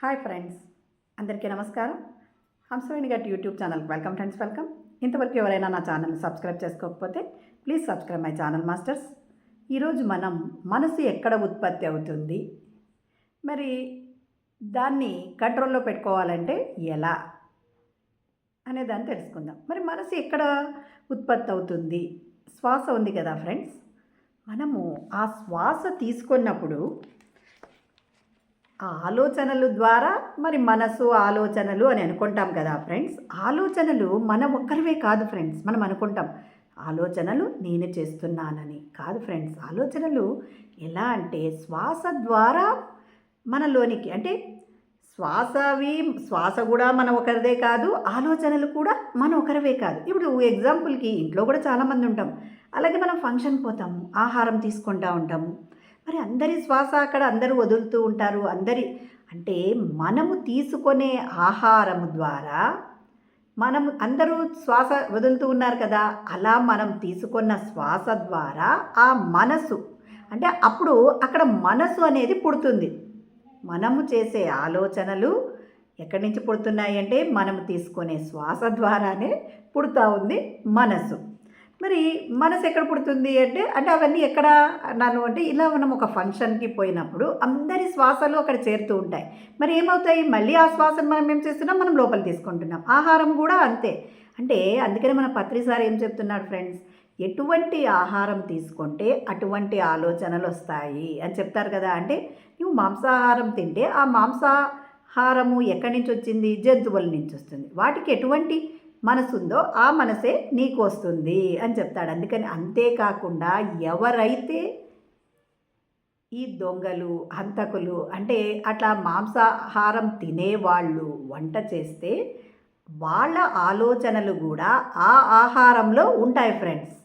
Hi friends అందరికీ నమస్కారం. హంసవేణి గట్ యూట్యూబ్ ఛానల్కి వెల్కమ్ ఫ్రెండ్స్ వెల్కమ్. ఇంతవరకు ఎవరైనా నా ఛానల్ని సబ్స్క్రైబ్ చేసుకోకపోతే please subscribe my channel masters ఈరోజు మనం మనసు ఎక్కడ ఉత్పత్తి అవుతుంది? మరి దాన్ని కంట్రోల్లో పెట్టుకోవాలంటే ఎలా? అనే దాన్ని తెలుసుకుందాం. మరి మనసు ఎక్కడ ఉత్పత్తి అవుతుంది? శ్వాస ఉంది కదా ఫ్రెండ్స్ మనము ఆ శ్వాస తీసుకున్నప్పుడు ఆలోచనలు ద్వారా మరి మనసు ఆలోచనలు అని అనుకుంటాం కదా ఫ్రెండ్స్. ఆలోచనలు మన ఒక్కరివే కాదు ఫ్రెండ్స్. మనం అనుకుంటాం ఆలోచనలు నేను చేస్తున్నానని. కాదు ఫ్రెండ్స్. ఆలోచనలు ఎలా అంటే శ్వాస ద్వారా మనలోనికి అంటే శ్వాసవి శ్వాస కూడా మన ఒకరిదే కాదు ఆలోచనలు కూడా మన ఒకరివే కాదు. ఇప్పుడు ఎగ్జాంపుల్కి ఇంట్లో కూడా చాలామంది ఉంటాం. అలాగే మనం ఫంక్షన్ పోతాము ఆహారం తీసుకుంటూ ఉంటాము. మరి అందరి శ్వాస అక్కడ అందరూ వదులుతూ ఉంటారు. అందరి అంటే మనము తీసుకునే ఆహారము ద్వారా మనం అందరూ శ్వాస వదులుతూ ఉన్నారు కదా అలా మనం తీసుకున్న శ్వాస ద్వారా ఆ మనసు అంటే అప్పుడు అక్కడ మనసు అనేది పుడుతుంది. మనము చేసే ఆలోచనలు ఎక్కడి నుంచి పుడుతున్నాయి అంటే మనము తీసుకునే శ్వాస ద్వారానే పుడుతూ ఉంది మనసు. మరి మనసు ఎక్కడ పుడుతుంది అంటే అంటే అవన్నీ ఎక్కడ నన్ను అంటే ఇలా మనం ఒక ఫంక్షన్కి పోయినప్పుడు అందరి శ్వాసలు అక్కడ చేరుతూ ఉంటాయి. మరి ఏమవుతాయి? మళ్ళీ ఆ శ్వాసను మనం ఏం చేస్తున్నాం? మనం లోపల తీసుకుంటున్నాం. ఆహారం కూడా అంతే. అంటే అందుకనే మన పత్రి సార్ ఏం చెప్తున్నాడు ఫ్రెండ్స్? ఎటువంటి ఆహారం తీసుకుంటే అటువంటి ఆలోచనలు వస్తాయి అని చెప్తారు కదా. అంటే నువ్వు మాంసాహారం తింటే ఆ మాంసాహారము ఎక్కడి నుంచి వచ్చింది? జంతువుల నుంచి వస్తుంది. వాటికి ఎటువంటి మనసుందో ఆ మనసే నీకు వస్తుంది అని చెప్తాడు. అందుకని అంతేకాకుండా ఎవరైతే ఈ దొంగలు హంతకులు అంటే అట్లా మాంసాహారం తినేవాళ్ళు వంట చేస్తే వాళ్ళ ఆలోచనలు కూడా ఆ ఆహారంలో ఉంటాయి ఫ్రెండ్స్.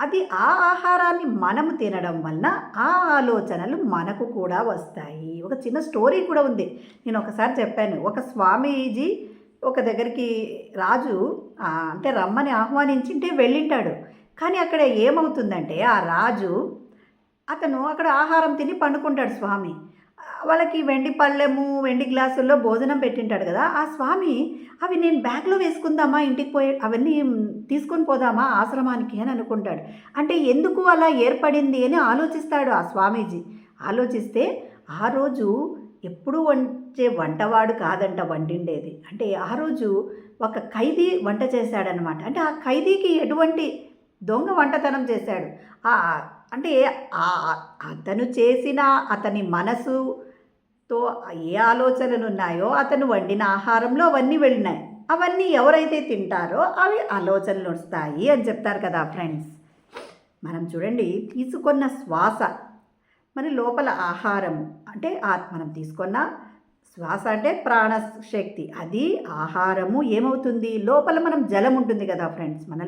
అది ఆ ఆహారాన్ని మనము తినడం వలన ఆ ఆలోచనలు మనకు కూడా వస్తాయి. ఒక చిన్న స్టోరీ కూడా ఉంది. నేను ఒకసారి చెప్పాను. ఒక స్వామీజీ ఒక దగ్గరికి రాజు అంటే రమ్మని ఆహ్వానించింటే వెళ్ళింటాడు. కానీ అక్కడ ఏమవుతుందంటే ఆ రాజు అతను అక్కడ ఆహారం తిని పండుకుంటాడు స్వామి. వాళ్ళకి వెండి పళ్ళెము వెండి గ్లాసుల్లో భోజనం పెట్టింటాడు కదా. ఆ స్వామి అవి నేను బ్యాగ్లో వేసుకుందామా ఇంటికి పోయి అవన్నీ తీసుకొని పోదామా ఆశ్రమానికి అని అనుకుంటాడు. అంటే ఎందుకు అలా ఏర్పడింది అని ఆలోచిస్తాడు ఆ స్వామీజీ. ఆలోచిస్తే ఆ రోజు ఎప్పుడు వంచే వంటవాడు కాదంట వండిండేది. అంటే ఆ రోజు ఒక ఖైదీ వంట చేశాడనమాట అంటే ఆ ఖైదీకి ఎటువంటి దొంగ వంటతనం చేశాడు. ఆ అంటే ఆ అతను చేసిన అతని మనసుతో ఏ ఆలోచనలు ఉన్నాయో అతను వండిన ఆహారంలో అవన్నీ వెళ్ళినాయి. అవన్నీ ఎవరైతే తింటారో అవి ఆలోచనలు వస్తాయి అని చెప్తారు కదా ఫ్రెండ్స్. మనం చూడండి తీసుకున్న శ్వాస మరి లోపల ఆహారం అంటే ఆ మనం తీసుకున్న శ్వాస అంటే ప్రాణశక్తి. అది ఆహారము ఏమవుతుంది? లోపల మనం జలం ఉంటుంది కదా ఫ్రెండ్స్. మన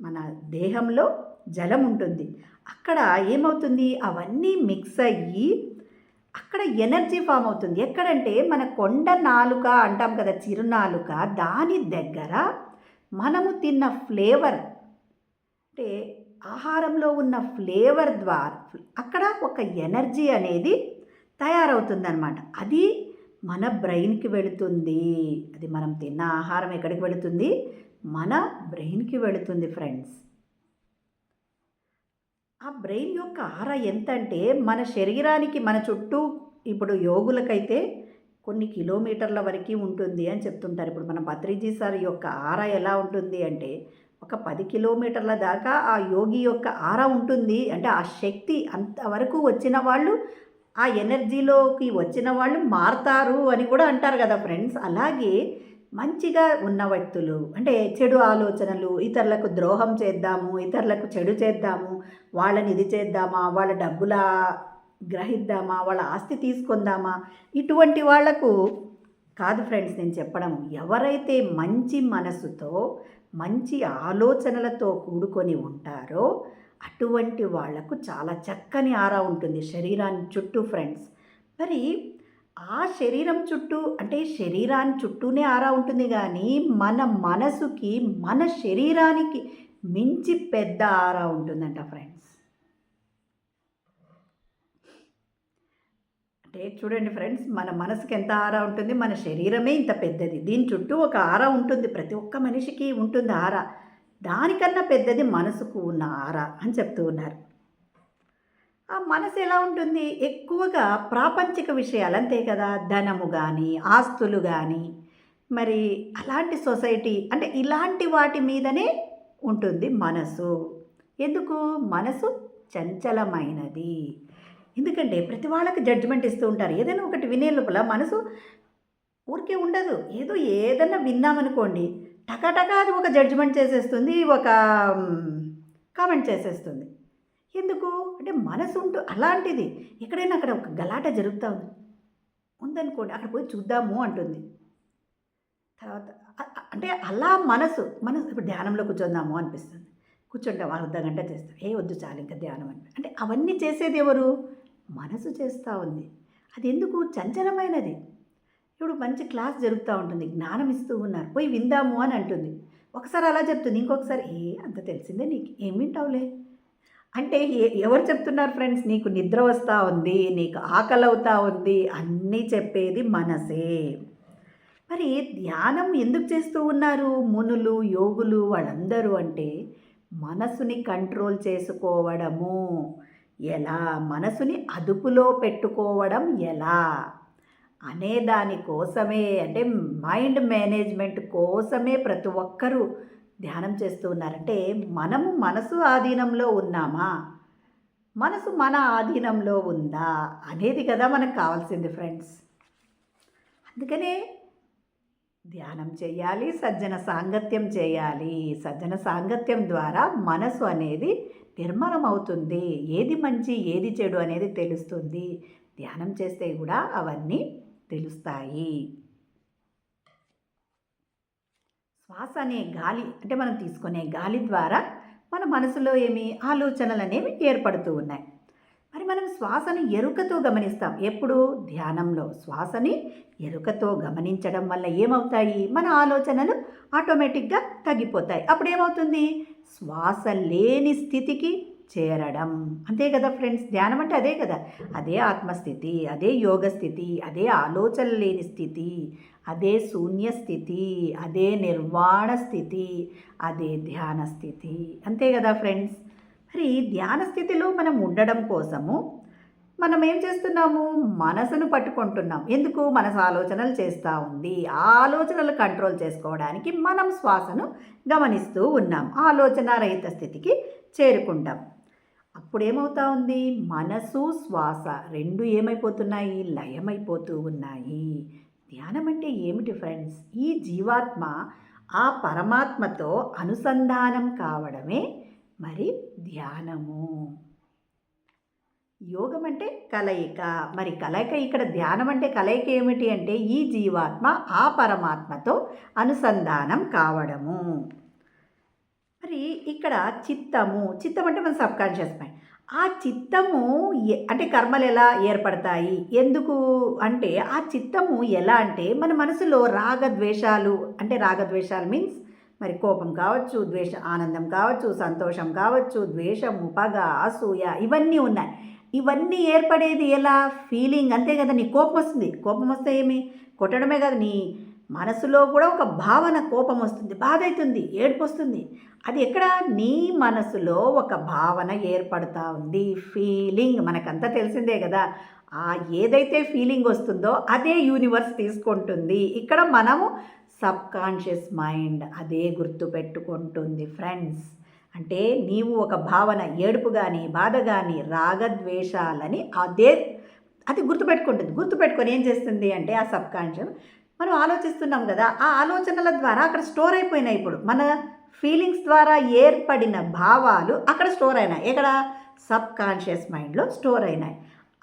మన దేహంలో జలం ఉంటుంది. అక్కడ ఏమవుతుంది? అవన్నీ మిక్స్ అయ్యి అక్కడ ఎనర్జీ ఫామ్ అవుతుంది. ఎక్కడంటే మన కొండ నాలుక అంటాం కదా చిరునాలుక. దాని దగ్గర మనము తిన్న ఫ్లేవర్ అంటే ఆహారంలో ఉన్న ఫ్లేవర్ ద్వారా అక్కడ ఒక ఎనర్జీ అనేది తయారవుతుందన్నమాట. అది మన బ్రెయిన్కి వెళుతుంది. అది మనం తిన్న ఆహారం ఎక్కడికి వెళుతుంది? మన బ్రెయిన్కి వెళుతుంది ఫ్రెండ్స్. ఆ బ్రెయిన్ యొక్క ఆర ఎంత అంటే మన శరీరానికి మన చుట్టూ ఇప్పుడు యోగులకైతే కొన్ని కిలోమీటర్ల వరకు ఉంటుంది అని చెప్తుంటారు. ఇప్పుడు మన పత్రిజీ సార్ యొక్క ఆర ఎలా ఉంటుంది అంటే ఒక పది కిలోమీటర్ల దాకా ఆ యోగి యొక్క ఆర ఉంటుంది. అంటే ఆ శక్తి అంతవరకు వచ్చిన వాళ్ళు ఆ ఎనర్జీలోకి వచ్చిన వాళ్ళు మారతారు అని కూడా అంటారు కదా ఫ్రెండ్స్. అలాగే మంచిగా ఉన్న వ్యక్తులు అంటే చెడు ఆలోచనలు ఇతరులకు ద్రోహం చేద్దాము ఇతరులకు చెడు చేద్దాము వాళ్ళని ఇది చేద్దామా వాళ్ళ డబ్బుల గ్రహిద్దామా వాళ్ళ ఆస్తి తీసుకుందామా ఇటువంటి వాళ్ళకు కాదు ఫ్రెండ్స్ నేను చెప్పడం. ఎవరైతే మంచి మనసుతో మంచి ఆలోచనలతో కూడుకొని ఉంటారో అటువంటి వాళ్ళకు చాలా చక్కని ఆరా ఉంటుంది శరీరాన్ని చుట్టూ ఫ్రెండ్స్ మరి ఆ శరీరం చుట్టూ అంటే శరీరాన్ని చుట్టూనే ఆరా ఉంటుంది కానీ మన మనసుకి మన శరీరానికి మించి పెద్ద ఆరా ఉంటుందంట ఫ్రెండ్స్ అంటే చూడండి ఫ్రెండ్స్ మన మనసుకి ఎంత ఆరా ఉంటుంది? మన శరీరమే ఇంత పెద్దది. దీని చుట్టూ ఒక ఆరా ఉంటుంది. ప్రతి ఒక్క మనిషికి ఉంటుంది ఆరా. దానికన్నా పెద్దది మనసుకు ఉన్న ఆరా అని చెప్తూ ఉన్నారు. ఆ మనసు ఎలా ఉంటుంది? ఎక్కువగా ప్రాపంచిక విషయాలు అంతే కదా? ధనము కానీ ఆస్తులు కానీ మరి అలాంటి సొసైటీ అంటే ఇలాంటి వాటి మీదనే ఉంటుంది మనసు. ఎందుకు? మనసు చంచలమైనది. ఎందుకంటే ప్రతి వాళ్ళకి జడ్జిమెంట్ ఇస్తూ ఉంటారు. ఏదైనా ఒకటి వినే లోపల మనసు ఊరికే ఉండదు. ఏదో ఏదన్నా విన్నామనుకోండి టకాటకా అది ఒక జడ్జిమెంట్ చేసేస్తుంది ఒక కామెంట్ చేసేస్తుంది. ఎందుకు? అంటే మనసు ఉంటూ అలాంటిది. ఎక్కడైనా అక్కడ ఒక గలాట జరుగుతూ ఉంది. ఉందనుకోండి అక్కడ పోయి చూద్దాము అంటుంది. తర్వాత అంటే అలా మనసు మనసు ఇప్పుడు ధ్యానంలో కూర్చుందాము అనిపిస్తుంది. కూర్చుంటాం అర్ధ గంట చేస్తాం ఏ వద్దు చాలు ఇంకా ధ్యానం అని అంటే అవన్నీ చేసేది ఎవరు? మనసు చేస్తూ ఉంది. అది ఎందుకు? చంచలమైనది. ఇప్పుడు మంచి క్లాస్ జరుగుతూ ఉంటుంది. జ్ఞానం ఇస్తూ ఉన్నారు. పోయి విందాము అని అంటుంది. ఒకసారి అలా చెప్తుంది. ఇంకొకసారి ఏ అంత తెలిసిందే నీకు? ఏం వింటావులే? అంటే ఎవరు చెప్తున్నారు ఫ్రెండ్స్? నీకు నిద్ర వస్తూ ఉంది. నీకు ఆకలి అవుతా ఉంది. అన్నీ చెప్పేది మనసే. మరి ధ్యానం ఎందుకు చేస్తూ ఉన్నారు మునులు యోగులు వాళ్ళందరూ అంటే మనసుని కంట్రోల్ చేసుకోవడము. ఎలా? మనసుని అదుపులో పెట్టుకోవడం ఎలా? అనే దానికోసమే అంటే మైండ్ మేనేజ్మెంట్ కోసమే ప్రతి ఒక్కరూ ధ్యానం చేస్తూ ఉన్నారంటే మనము మనసు ఆధీనంలో ఉన్నామా? మనసు మన ఆధీనంలో ఉందా? అనేది కదా మనకు కావాల్సింది ఫ్రెండ్స్. అందుకనే ధ్యానం చేయాలి సజ్జన సాంగత్యం చేయాలి. సజ్జన సాంగత్యం ద్వారా మనసు అనేది నిర్మలం అవుతుంది ఏది మంచి ఏది చెడు అనేది తెలుస్తుంది. ధ్యానం చేస్తే కూడా అవన్నీ తెలుస్తాయి. శ్వాస అనే గాలి అంటే మనం తీసుకునే గాలి ద్వారా మన మనసులో ఏమి ఆలోచనలు అనేవి ఏర్పడుతూ ఉన్నాయి. మరి మనం శ్వాసను ఎరుకతో గమనిస్తాం. ఎప్పుడు? ధ్యానంలో. శ్వాసని ఎరుకతో గమనించడం వల్ల ఏమవుతాయి? మన ఆలోచనలు ఆటోమేటిక్గా తగ్గిపోతాయి. అప్పుడు ఏమవుతుంది శ్వాస లేని స్థితికి చేరడం. అంతే కదా ఫ్రెండ్స్? ధ్యానం అంటే అదే కదా. అదే ఆత్మస్థితి అదే యోగ స్థితి అదే ఆలోచన లేని స్థితి అదే శూన్య స్థితి అదే నిర్వాణ స్థితి అదే ధ్యాన స్థితి. అంతే కదా ఫ్రెండ్స్? మరి ధ్యాన స్థితిలో మనం ఉండడం కోసము మనం ఏం చేస్తున్నాము? మనసును పట్టుకుంటున్నాం. ఎందుకు? మనసు ఆలోచనలు చేస్తూ ఉంది. ఆలోచనలు కంట్రోల్ చేసుకోవడానికి మనం శ్వాసను గమనిస్తూ ఉన్నాం. ఆలోచన రహిత స్థితికి చేరుకుంటాం. అప్పుడు ఏమవుతా ఉంది మనసు శ్వాస రెండు ఏమైపోతున్నాయి? లయమైపోతూ ఉన్నాయి. ధ్యానం అంటే ఏమిటి ఫ్రెండ్స్? ఈ జీవాత్మ ఆ పరమాత్మతో అనుసంధానం కావడమే మరి ధ్యానము. యోగం అంటే కలయిక. మరి కలయిక ఇక్కడ ధ్యానం అంటే కలయిక ఏమిటి అంటే ఈ జీవాత్మ ఆ పరమాత్మతో అనుసంధానం కావడము. మరి ఇక్కడ చిత్తము చిత్తం అంటే మన సబ్కాన్షియస్ మైండ్. ఆ చిత్తము అంటే కర్మలు ఎలా ఏర్పడతాయి? ఎందుకు అంటే ఆ చిత్తము ఎలా అంటే మన మనసులో రాగద్వేషాలు అంటే రాగద్వేషాలు మీన్స్ మరి కోపం కావచ్చు ద్వేష ఆనందం కావచ్చు సంతోషం కావచ్చు ద్వేషము పగ అసూయ ఇవన్నీ ఉన్నాయి. ఇవన్నీ ఏర్పడేది ఎలా? ఫీలింగ్ అంతే కదా నీ కోపం వస్తుంది. కోపం వస్తే ఏమి? కొట్టడమే కదా నీ మనసులో కూడా ఒక భావన కోపం వస్తుంది బాధ అవుతుంది ఏడుపు వస్తుంది అది ఎక్కడ? నీ మనసులో ఒక భావన ఏర్పడుతూ ఉంది. ఫీలింగ్ మనకంతా తెలిసిందే కదా. ఆ ఏదైతే ఫీలింగ్ వస్తుందో అదే యూనివర్స్ తీసుకుంటుంది. ఇక్కడ మనము సబ్కాన్షియస్ మైండ్ అదే గుర్తు పెట్టుకుంటుంది ఫ్రెండ్స్. అంటే నీవు ఒక భావన ఏడుపు కానీ బాధ కానీ రాగద్వేషాలని అదే అది గుర్తుపెట్టుకుంటుంది గుర్తుపెట్టుకొని ఏం చేస్తుంది అంటే ఆ సబ్కాన్షియస్ మనం ఆలోచిస్తున్నాం కదా ఆ ఆలోచనల ద్వారా అక్కడ స్టోర్ అయిపోయినాయి ఇప్పుడు. మన ఫీలింగ్స్ ద్వారా ఏర్పడిన భావాలు అక్కడ స్టోర్ అయినాయి. ఎక్కడ? సబ్ కాన్షియస్ మైండ్లో స్టోర్ అయినాయి.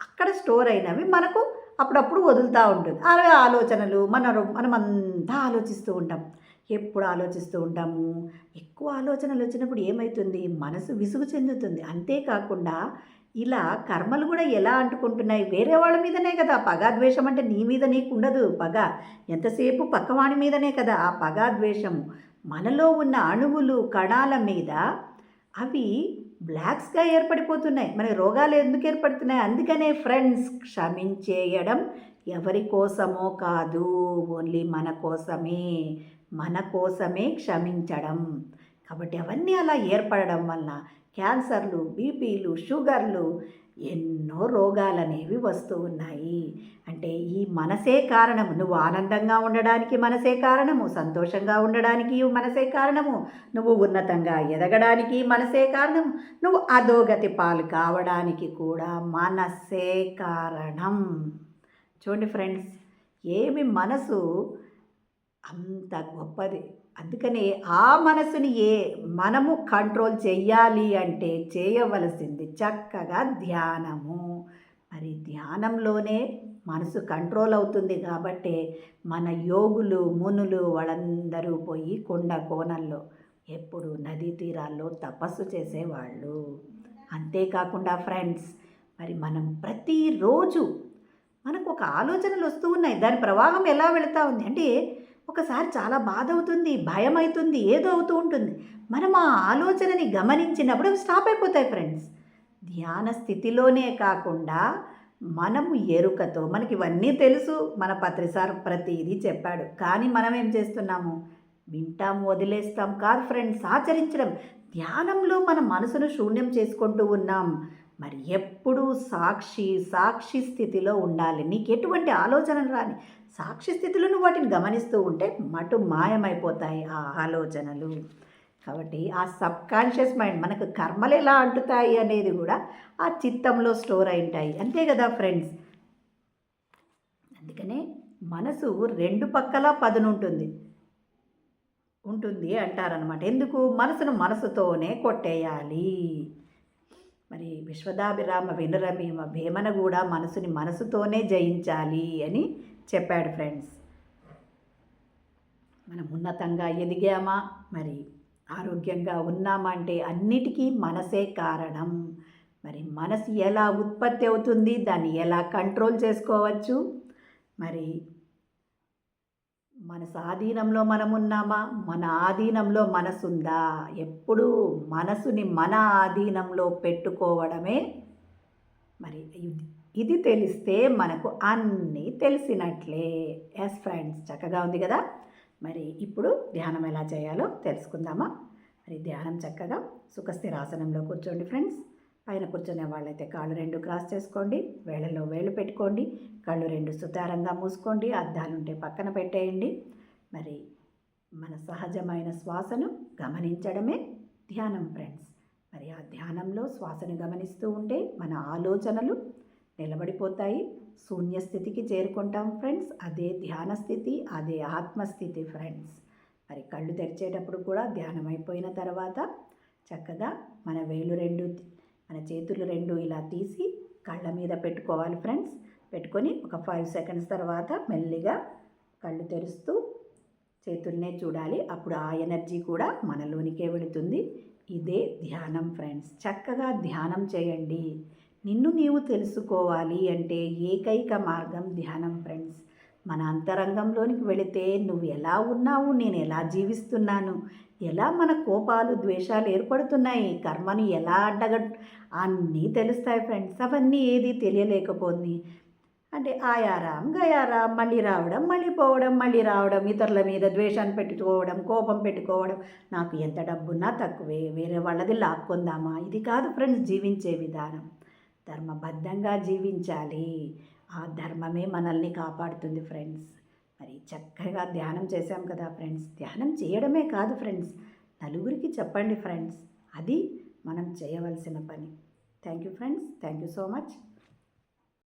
అక్కడ స్టోర్ అయినవి మనకు అప్పుడప్పుడు వదులుతూ ఉంటుంది. అవే ఆలోచనలు మన మనం అంతా ఆలోచిస్తూ ఉంటాం. ఎప్పుడు ఆలోచిస్తూ ఉంటాము? ఎక్కువ ఆలోచనలు వచ్చినప్పుడు ఏమవుతుంది మనసు విసుగు చెందుతుంది. అంతేకాకుండా ఇలా కర్మలు కూడా ఎలా అంటుకుంటున్నాయి? వేరే వాళ్ళ మీదనే కదా. పగా ద్వేషం అంటే నీ మీద నీకు ఉండదు. పగ ఎంతసేపు పక్కవాడి మీదనే కదా. ఆ పగా ద్వేషము మనలో ఉన్న అణువులు కణాల మీద అవి బ్లాక్స్గా ఏర్పడిపోతున్నాయి. మన రోగాలు ఎందుకు ఏర్పడుతున్నాయి? అందుకనే ఫ్రెండ్స్ క్షమించేయడం ఎవరి కోసమో కాదు. ఓన్లీ మన కోసమే. మన కోసమే క్షమించడం. కాబట్టి అవన్నీ అలా ఏర్పడడం వలన క్యాన్సర్లు బీపీలు షుగర్లు ఎన్నో రోగాలనేవి వస్తూ ఉన్నాయి. అంటే ఈ మనసే కారణము. నువ్వు ఆనందంగా ఉండడానికి మనసే కారణము. సంతోషంగా ఉండడానికి మనసే కారణము. నువ్వు ఉన్నతంగా ఎదగడానికి మనసే కారణం నువ్వు అధోగతి పాలు కావడానికి కూడా మనసే కారణం. చూడండి ఫ్రెండ్స్ ఏమి మనసు అంత గొప్పది. అందుకనే ఆ మనసుని ఏ మనము కంట్రోల్ చెయ్యాలి అంటే చేయవలసింది చక్కగా ధ్యానము. మరి ధ్యానంలోనే మనసు కంట్రోల్ అవుతుంది కాబట్టి మన యోగులు మునులు వాళ్ళందరూ పోయి కొండ కోణంలో ఎప్పుడు నదీ తీరాల్లో తపస్సు చేసేవాళ్ళు. అంతేకాకుండా ఫ్రెండ్స్ మరి మనం ప్రతిరోజు మనకు ఒక ఆలోచనలు వస్తూ ఉన్నాయి. దాని ప్రవాహం ఎలా వెళుతూ ఉంది అంటే ఒకసారి చాలా బాధ అవుతుంది భయం అవుతుంది ఏదో అవుతూ ఉంటుంది. మనం ఆ ఆలోచనని గమనించినప్పుడు అవి స్టాప్ అయిపోతాయి ఫ్రెండ్స్ ధ్యాన స్థితిలోనే కాకుండా మనము ఎరుకతో మనకి ఇవన్నీ తెలుసు మన పత్రిసార్ ప్రతిదీ చెప్పాడు. కానీ మనం ఏం చేస్తున్నాము? వింటాం వదిలేస్తాం. కాదు ఫ్రెండ్స్ ఆచరించడం. ధ్యానంలో మన మనసును శూన్యం చేసుకుంటూ ఉన్నాం. మరి ఎప్పుడూ సాక్షి సాక్షి స్థితిలో ఉండాలి. నీకు ఎటువంటి ఆలోచనలు రాని సాక్షి స్థితిలో నువ్వు వాటిని గమనిస్తూ ఉంటే మటు మాయమైపోతాయి ఆ ఆలోచనలు. కాబట్టి ఆ సబ్కాన్షియస్ మైండ్ మనకు కర్మలు ఎలా అంటుతాయి అనేది కూడా ఆ చిత్తంలో స్టోర్ అయి ఉంటాయి. అంతే కదా ఫ్రెండ్స్? అందుకనే మనసు రెండు పక్కల పదునుంటుంది ఉంటుంది. అంటారనమాట ఎందుకు? మనసును మనసుతోనే కొట్టేయాలి. మరి విశ్వదాభిరామ వినరమేమ భీమన కూడా మనసుని మనసుతోనే జయించాలి అని చెప్పాడు ఫ్రెండ్స్. మనం ఉన్నతంగా ఎదిగామా? మరి ఆరోగ్యంగా ఉన్నామా అంటే అన్నిటికీ మనసే కారణం. మరి మనసు ఎలా ఉత్పత్తి అవుతుంది? దాన్ని ఎలా కంట్రోల్ చేసుకోవచ్చు? మరి మన స్వాధీనంలో మనం ఉన్నామా మన ఆధీనంలో మనసుందా? ఎప్పుడూ మనసుని మన ఆధీనంలో పెట్టుకోవడమే మరి ఇది తెలిస్తే మనకు అన్నీ తెలిసినట్లే. ఎస్ ఫ్రెండ్స్ చక్కగా ఉంది కదా? మరి ఇప్పుడు ధ్యానం ఎలా చేయాలో తెలుసుకుందామా? మరి ధ్యానం చక్కగా సుఖస్థిరాసనంలో కూర్చోండి ఫ్రెండ్స్ పైన కూర్చునే వాళ్ళైతే కాళ్ళు రెండు క్రాస్ చేసుకోండి వేళ్ళలో వేళ్ళు పెట్టుకోండి కళ్ళు రెండు సుతారంగా మూసుకోండి అద్దాలుంటే పక్కన పెట్టేయండి. మరి మన సహజమైన శ్వాసను గమనించడమే ధ్యానం ఫ్రెండ్స్. మరి ఆ ధ్యానంలో శ్వాసను గమనిస్తూ ఉంటే మన ఆలోచనలు నిలబడిపోతాయి శూన్యస్థితికి చేరుకుంటాం ఫ్రెండ్స్. అదే ధ్యాన స్థితి అదే ఆత్మస్థితి ఫ్రెండ్స్. మరి కళ్ళు తెరిచేటప్పుడు కూడా ధ్యానం అయిపోయిన తర్వాత చక్కగా మన వేలు రెండు మన చేతులు రెండు ఇలా తీసి కళ్ళ మీద పెట్టుకోవాలి ఫ్రెండ్స్. పెట్టుకొని ఒక ఫైవ్ సెకండ్స్ తర్వాత మెల్లిగా కళ్ళు తెరుస్తూ చేతుల్నే చూడాలి. అప్పుడు ఆ ఎనర్జీ కూడా మనలోనికే వెళుతుంది. ఇదే ధ్యానం ఫ్రెండ్స్. చక్కగా ధ్యానం చేయండి. నిన్ను నీవు తెలుసుకోవాలి అంటే ఏకైక మార్గం ధ్యానం ఫ్రెండ్స్. మన అంతరంగంలోనికి వెళితే నువ్వు ఎలా ఉన్నావు నేను ఎలా జీవిస్తున్నాను ఎలా మన కోపాలు ద్వేషాలు ఏర్పడుతున్నాయి కర్మను ఎలా అడ్డగ అన్నీ తెలుస్తాయి ఫ్రెండ్స్ అవన్నీ ఏది తెలియలేకపోయింది అంటే ఆయారాం గయారాం మళ్ళీ రావడం మళ్ళీ పోవడం మళ్ళీ రావడం ఇతరుల మీద ద్వేషాన్ని పెట్టుకోవడం కోపం పెట్టుకోవడం నాకు ఎంత డబ్బున్నా తక్కువే వేరే వాళ్ళది లాక్కుందామా? ఇది కాదు ఫ్రెండ్స్ జీవించే విధానం. ధర్మబద్ధంగా జీవించాలి. ఆ ధర్మమే మనల్ని కాపాడుతుంది ఫ్రెండ్స్. మరి చక్కగా ధ్యానం చేశాం కదా ఫ్రెండ్స్. ధ్యానం చేయడమే కాదు ఫ్రెండ్స్. నలుగురికి చెప్పండి ఫ్రెండ్స్. అది మనం చేయవలసిన పని. Thank you friends. Thank you so much.